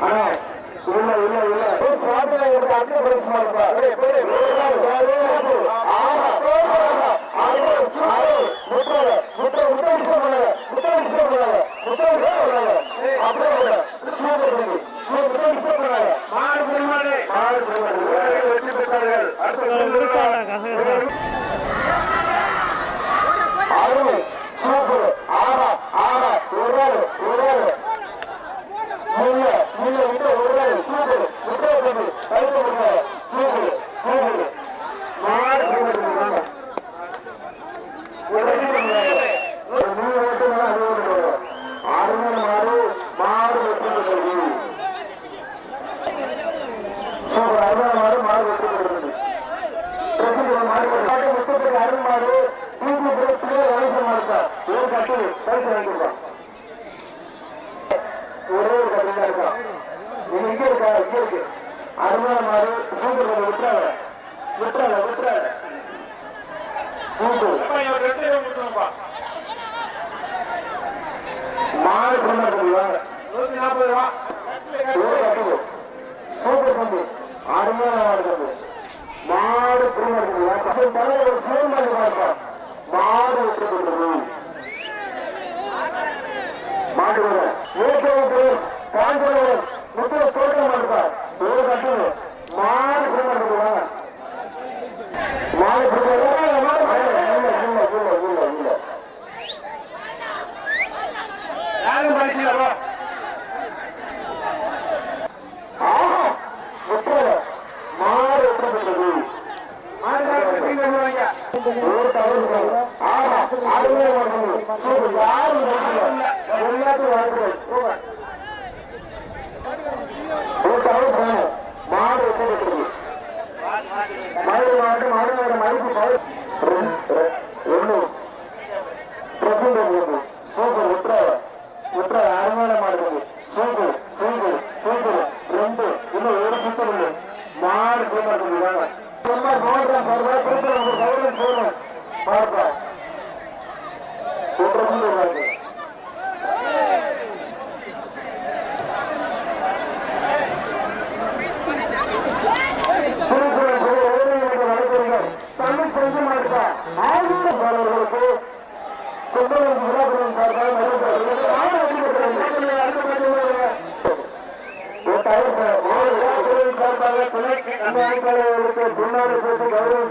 ஆனா இல்ல இல்ல. இல்ல சுவாமியை உங்களுக்கு அக்னி பிரவேசமா இருப்பா இருக்கு இங்க இருக்கு அருமையான மாடு சூப்பர் பண்ண விட்டுறாங்க விட்டுறாங்க விட்டுறாங்க மாடு கொண்டாடுவாங்க நூத்தி நாற்பது ரூபா. சூப்பர் பந்து அருமையான மாடு மாடு மாடு முத்துல சோழ மாட்டுப்பார் ஒரு கட்டணம் மாடு பிடிக்கிறதுக்கு மாடு பிடிக்கிறது ஆமா அதுவே வரணும் யாரும் எல்லாத்தையும் வாங்கிடுவோம் மாடு மாடு மாவட்டம் மாடு மதிப்பு அன்பு அழைப்பாளர்களுக்கு முன்னாடி பேசி கௌரவம்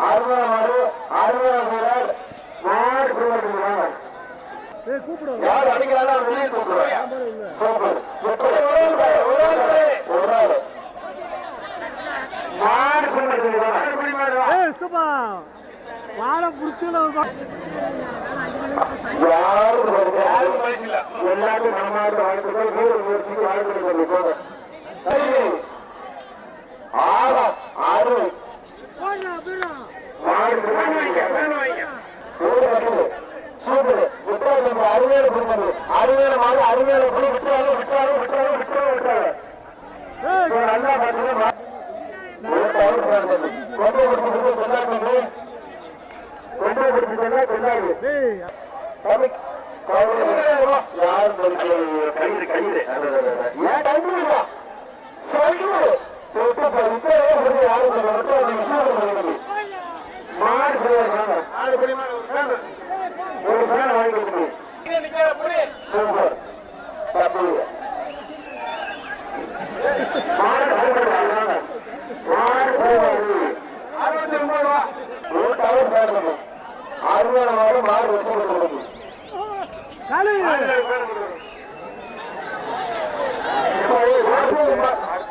அறுபது அறுபது வீரர் நாலு குழுவார் யார் அடிக்கிறாங்க வெளியே நம்ம வாழ்த்துக்கள். வீர முயற்சிக்கு கயிறு கயிறு. ஏன் டைமிங்கா சொல்லுங்க ஒரு பேனை வாங்கி கொடுக்கணும். அறுபதாயிரம் மாறு வச்சு கொடுக்கணும்.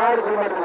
ஆறு கிலோமீட்டர்